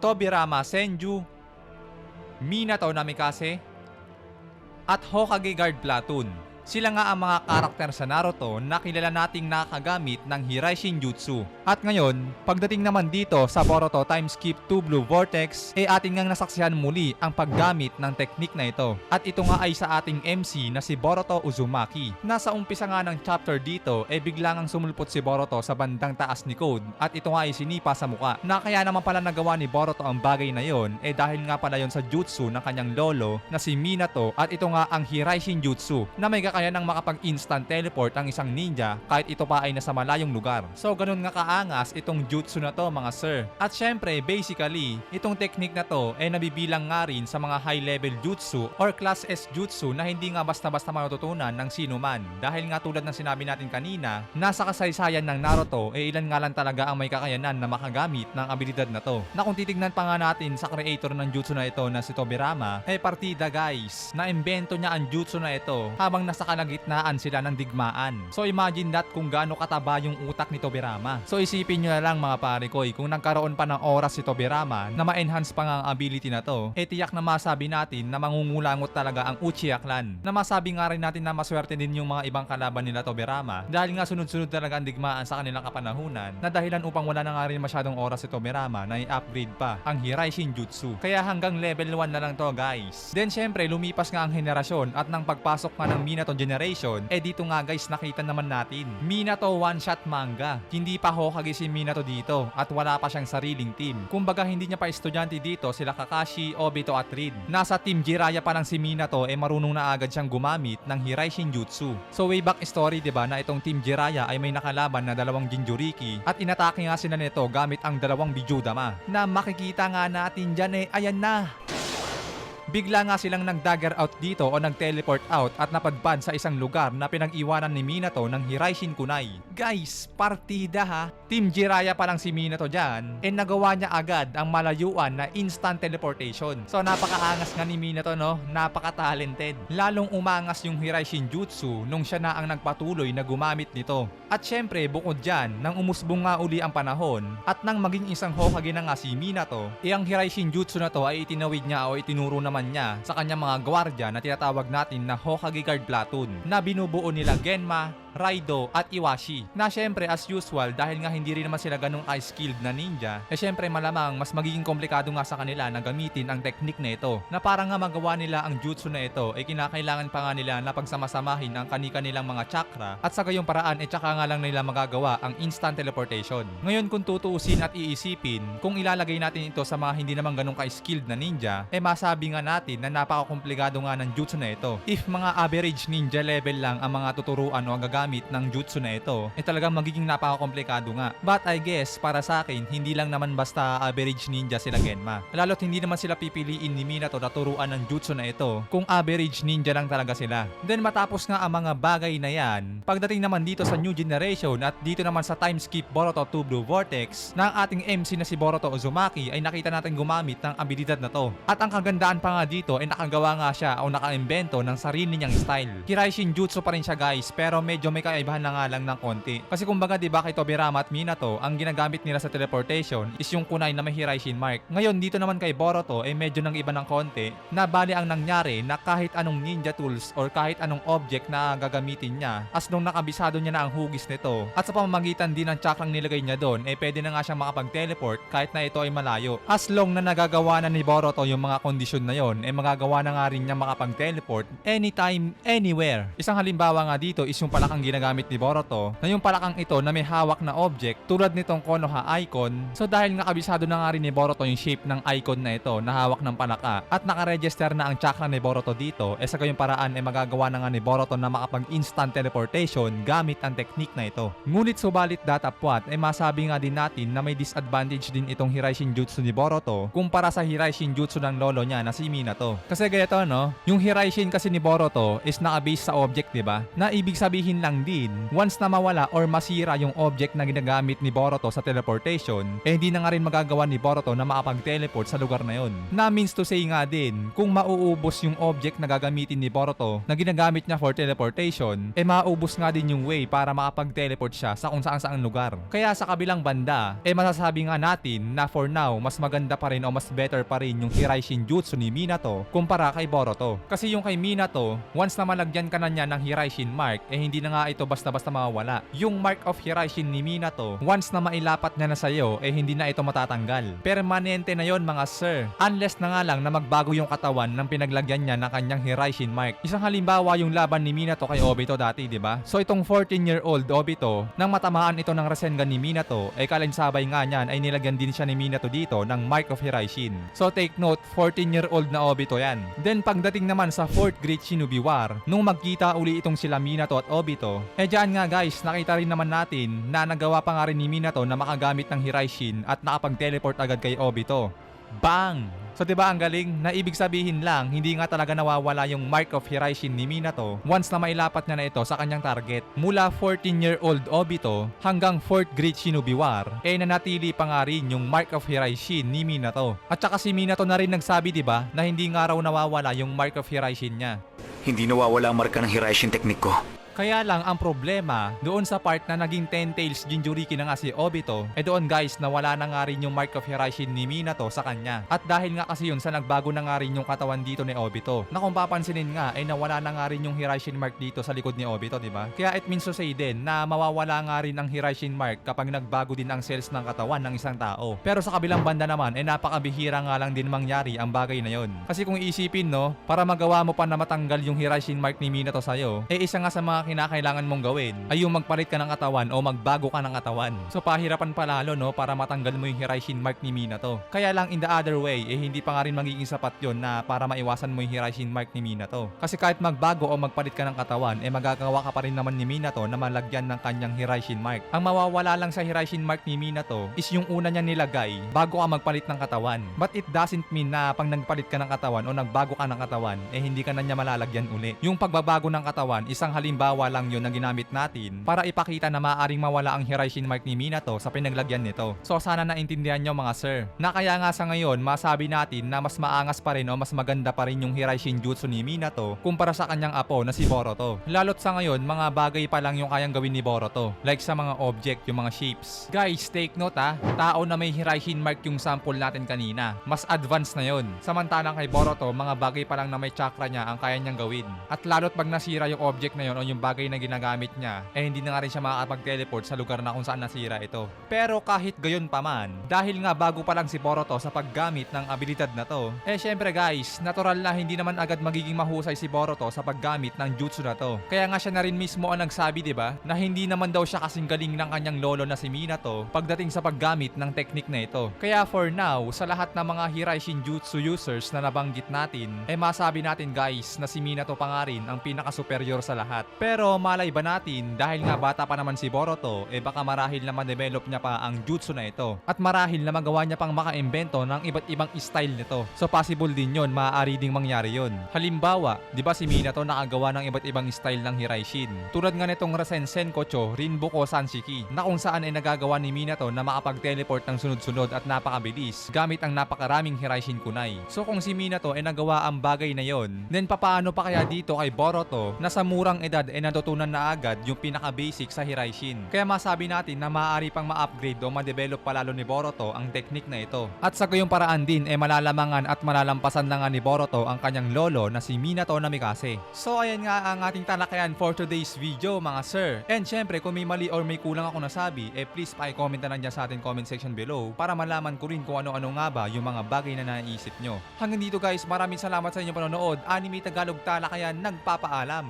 Tobirama Senju, Minato Namikaze, at Hokage Guard Platoon. Sila nga ang mga karakter sa Naruto na kilala nating nakagamit ng Hirai Shinjutsu. At ngayon, pagdating naman dito sa Boruto Time Skip 2 Blue Vortex, e ating ngang nasaksihan muli ang paggamit ng teknik na ito. At ito nga ay sa ating MC na si Boruto Uzumaki. Nasa umpisa nga ng chapter dito, e bigla ngang sumulpot si Boruto sa bandang taas ni Code at ito nga ay sinipa sa muka. Na kaya naman pala nagawa ni Boruto ang bagay na yon, e dahil nga pala yon sa jutsu ng kanyang lolo na si Minato at ito nga ang Hirai Shinjutsu na may kakayahan ng makapag-instant teleport ang isang ninja kahit ito pa ay nasa malayong lugar. So ganun nga kaangas itong jutsu na to mga sir. At syempre, basically, itong technique na to ay nabibilang nga rin sa mga high level jutsu or class S jutsu na hindi nga basta-basta matutunan ng sino man. Dahil nga tulad ng sinabi natin kanina, nasa kasaysayan ng Naruto ay ilan nga lang talaga ang may kakayanan na makagamit ng abilidad na to. Na kung titignan pa nga natin sa creator ng jutsu na ito na si Tobirama, ay partida guys, na imbento niya ang jutsu na ito habang nasa kalagitnaan sila ng digmaan. So imagine that kung gaano kataba yung utak ni Tobirama. So isipin nyo na lang mga pare ko, eh, kung nagkaroon pa ng oras si Tobirama na ma-enhance pa nga ang ability na to, eh tiyak na masabi natin na mangungulangot talaga ang Uchiha clan. Na masabi nga rin natin na maswerte din yung mga ibang kalaban nila Tobirama dahil nga sunod-sunod talaga ang digmaan sa kanilang kapanahunan na dahilan upang wala na nga rin masyadong oras si Tobirama na i-upgrade pa ang Hirai Shinjutsu. Kaya hanggang level 1 na lang to guys. Then syempre lumipas nga ang henerasyon at nang pagpasok nga ng Minato generation, eh dito nga guys nakita naman natin. Minato one shot manga. Hindi pa Hokage si Minato dito at wala pa siyang sariling team. Kumbaga hindi niya pa estudyante dito sila Kakashi, Obito at Reed. Nasa team Jiraiya pa lang si Minato eh marunong na agad siyang gumamit ng Hirai Shinjutsu. So way back story 'di ba na itong team Jiraiya ay may nakalaban na dalawang Jinjuriki at inatake nga sila nito gamit ang dalawang Bijudama. Na makikita nga natin dyan eh ayan na. Bigla nga silang nag-dagger out dito o nag-teleport out at napadpad sa isang lugar na pinag-iwanan ni Minato ng Hirai Shinkunai. Guys, partida ha. Team Jiraiya pa lang si Minato dyan and nagawa niya agad ang malayuan na instant teleportation. So napakaangas nga ni Minato no, napaka-talented. Lalong umangas yung Hirai Shinjutsu nung siya na ang nagpatuloy na gumamit nito. At syempre bukod dyan, nang umusbong nga uli ang panahon at nang maging isang Hokage na nga si Minato, eh ang Hirai Shinjutsu na to ay itinawid niya o itinuro naman niya sa kanyang mga gwardya na tinatawag natin na Hokage Guard Platoon na binubuo nila Genma, Raido at Iwashi. Na syempre as usual dahil nga hindi rin naman sila ganong skilled na ninja, eh syempre malamang mas magiging komplikado nga sa kanila na gamitin ang technique na ito. Na para nga magawa nila ang jutsu na ito, eh kinakailangan pa nga nila na pagsamasamahin ang kani-kanilang mga chakra at sa gayong paraan eh tsaka nga lang nila magagawa ang instant teleportation. Ngayon kung tutuusin at iisipin, kung ilalagay natin ito sa mga hindi naman ganong ka-skilled na ninja, eh masabi nga natin na napakakomplikado nga ng jutsu na ito. If mga average ninja level lang ang mga tuturuan o ang gagamit ng jutsu na ito, eh talagang magiging napakakomplikado nga. But I guess, para sa akin, hindi lang naman basta average ninja sila Genma. Lalo't hindi naman sila pipiliin ni Minato na turuan ng jutsu na ito kung average ninja lang talaga sila. Then matapos nga ang mga bagay na yan, pagdating naman dito sa new generation at dito naman sa time skip Boruto 2 Blue Vortex, na ang ating MC na si Boruto Uzumaki ay nakita natin gumamit ng abilidad na to. At ang kagandaan pa nga dito ay nakagawa nga siya o nakaimbento ng sarili niyang style. Kirai Shinjutsu pa rin siya guys, pero medyo may kaibahan na nga lang ng konti. Kasi kumbaga 'di ba kay Tobirama at Minato, ang ginagamit nila sa teleportation is yung kunay na may Hirai Shin mark. Ngayon dito naman kay Boruto ay medyo nang iba ng konti, na bali ang nangyari na kahit anong ninja tools or kahit anong object na gagamitin niya, as nung nakabisado niya na ang hugis nito, at sa pamamagitan din ng chakrang nilagay niya doon, eh pwede na nga siyang makapag-teleport kahit na ito ay malayo. As long na nagagawa na ni Boruto yung mga kondisyon na yon, eh magagawa na nga rin niya makapag-teleport anytime, anywhere. Isang halimbawa nga dito is yung palakang ginagamit ni Boruto, na yung palakang ito na may hawak na object tulad nitong Konoha icon. So dahil nga kabisado na nga rin ni Boruto yung shape ng icon na ito na hawak ng palaka at nakaregister na ang chakra ni Boruto dito, eh sa gayong paraan eh magagawa na nga ni Boruto na makapag-instant teleportation gamit ang technique na ito. Ngunit subalit datapwat, eh masabi nga din natin na may disadvantage din itong Hirai Shinjutsu ni Boruto kumpara sa Hirai Shinjutsu ng lolo niya na si Minato. Kasi ganito no, yung Hirai Shin kasi ni Boruto is naka-base sa object, 'di ba? Na ibig sabihin lang lang din, once na mawala or masira yung object na ginagamit ni Boruto sa teleportation, eh hindi na nga rin magagawa ni Boruto na makapag-teleport sa lugar na yon. Na means to say nga din, kung mauubos yung object na gagamitin ni Boruto na ginagamit niya for teleportation, eh mauubos nga din yung way para makapag-teleport siya sa kung saan saang lugar. Kaya sa kabilang banda, eh masasabi nga natin na for now, mas maganda pa rin o mas better pa rin yung Hirai Shinjutsu ni Minato kumpara kay Boruto. Kasi yung kay Minato, once na malagyan ka na niya ng Hirai Shin mark, eh hindi na nga ito basta-basta mawawala. Yung mark of Hirai Shin ni Minato, once na mailapat niya na sa'yo, eh hindi na ito matatanggal. Permanente na yon mga sir. Unless na nga lang na magbago yung katawan ng pinaglagyan niya ng kanyang Hirai Shin mark. Isang halimbawa yung laban ni Minato kay Obito dati, di ba? So itong 14-year-old Obito, nang matamaan ito ng Rasengan ni Minato, ay kalinsabay nga niyan ay nilagyan din siya ni Minato dito ng Mark of Hirai Shin. So take note, 14-year-old na Obito yan. Then pagdating naman sa 4th Great Shinobi War, nung magkita uli itong sila Minato at Obito, eh dyan nga guys, nakita rin naman natin na nagawa pa nga rin ni Minato na makagamit ng Hirai Shin at nakapag-teleport agad kay Obito. Bang! So 'di ba ang galing na ibig sabihin lang hindi nga talaga nawawala yung mark of Hiraishin ni Minato once na mailapat niya na ito sa kanyang target. Mula 14-year-old Obito hanggang 4th Great Shinobi War, eh nanatili pa nga rin yung mark of Hiraishin ni Minato. At saka si Minato na rin nagsabi 'di ba na hindi nga raw nawawala yung mark of Hiraishin niya. Hindi nawawala ang marka ng Hiraishin technique ko. Kaya lang ang problema, doon sa part na naging Ten Tails Jinjuriki na nga si Obito, eh doon guys nawala na nga rin yung Mark of Hiraishin ni Minato sa kanya. At dahil nga kasi yun sa nagbago na nga rin yung katawan dito ni Obito. Na kung papansinin nga, ay nawala na nga rin yung Hiraishin Mark dito sa likod ni Obito, di ba? Kaya it means to say din na mawawala nga rin ang Hiraishin Mark kapag nagbago din ang cells ng katawan ng isang tao. Pero sa kabilang banda naman, eh napakabihira nga lang din mangyari ang bagay na yon. Kasi kung iisipin no, para magawa mo pa na matanggal yung Hiraishin Mark ni Minato sa'yo, eh isa nga sa mga kinakailangan mong gawin ay yung magpalit ka ng katawan o magbago ka ng katawan. So pahirapan pa lalo no para matanggal mo yung Hiraishin mark ni Minato. Kaya lang in the other way eh hindi pa nga rin magiging sapat yon na para maiwasan mo yung Hiraishin mark ni Minato. Kasi kahit magbago o magpalit ka ng katawan eh magagawa ka pa rin naman ni Minato na malagyan ng kanyang Hiraishin mark. Ang mawawala lang sa Hiraishin mark ni Minato is yung una niya nilagay bago ka magpalit ng katawan. But it doesn't mean na pag nagpalit ka ng katawan o nagbago ka ng katawan eh hindi ka na niya malalagyan uli. Yung pagbabago ng katawan isang halimbawa lang yun na ginamit natin para ipakita na maaaring mawala ang Hiraishin mark ni Minato sa pinaglagyan nito. So sana naintindihan nyo mga sir. Na kaya nga sa ngayon masabi natin na mas maangas pa rin o mas maganda pa rin yung Hiraishin Jutsu ni Minato kumpara sa kanyang apo na si Boruto. Lalot sa ngayon mga bagay pa lang yung kayang gawin ni Boruto. Like sa mga object, yung mga shapes. Guys, take note ha. Tao na may Hiraishin mark yung sample natin kanina. Mas advanced na yon. Samantalang kay Boruto, mga bagay pa lang na may chakra niya ang kaya niyang gawin. At lalo't pag nasira yung object na yon o yung bagay na ginagamit niya, eh hindi na nga rin siya makakapag-teleport sa lugar na kung saan nasira ito. Pero kahit gayon pa man, dahil nga bago pa lang si Boruto sa paggamit ng abilidad na to, eh syempre guys, natural na hindi naman agad magiging mahusay si Boruto sa paggamit ng jutsu na to. Kaya nga siya na rin mismo ang nagsabi 'di ba, na hindi naman daw siya kasing galing ng kanyang lolo na si Minato pagdating sa paggamit ng teknik na ito. Kaya for now, sa lahat ng mga Hiraishin Jutsu users na nabanggit natin, eh masabi natin guys na si Minato pa nga rin ang pinaka-superior sa lahat. Pero malay ba natin dahil nga bata pa naman si Boruto, eh baka marahil na ma-develop niya pa ang jutsu na ito. At marahil na magawa niya pang makaimbento ng iba't ibang style nito. So possible din yon, maaari ding mangyari yon. Halimbawa, di ba si Minato nakagawa ng iba't ibang style ng Hiraishin? Tulad nga nitong Rasen Senkocho Rinbuko Sanshiki na kung saan ay nagagawa ni Minato na makapag-teleport ng sunod-sunod at napakabilis gamit ang napakaraming Hiraishin kunai. So kung si Minato ay nagawa ang bagay na yon, then papaano pa kaya dito kay Boruto na sa murang edad ay natutunan na agad yung pinaka-basic sa Hiraishin. Kaya masabi natin na maaari pang ma-upgrade o ma-develop palalo ni Boruto ang technique na ito. At sa gayong paraan din ay malalamangan at malalampasan na nga ni Boruto ang kanyang lolo na si Minato Namikaze. So ayan nga ang ating talakayan for today's video mga sir. And syempre kung may mali or may kulang ako nasabi, eh please pa-comment na lang dyan sa ating comment section below para malaman ko rin kung ano-ano nga ba yung mga bagay na naisip nyo. Hanggang dito guys, maraming salamat sa inyong panonood. Anime Tagalog Talakayan nagpapaalam.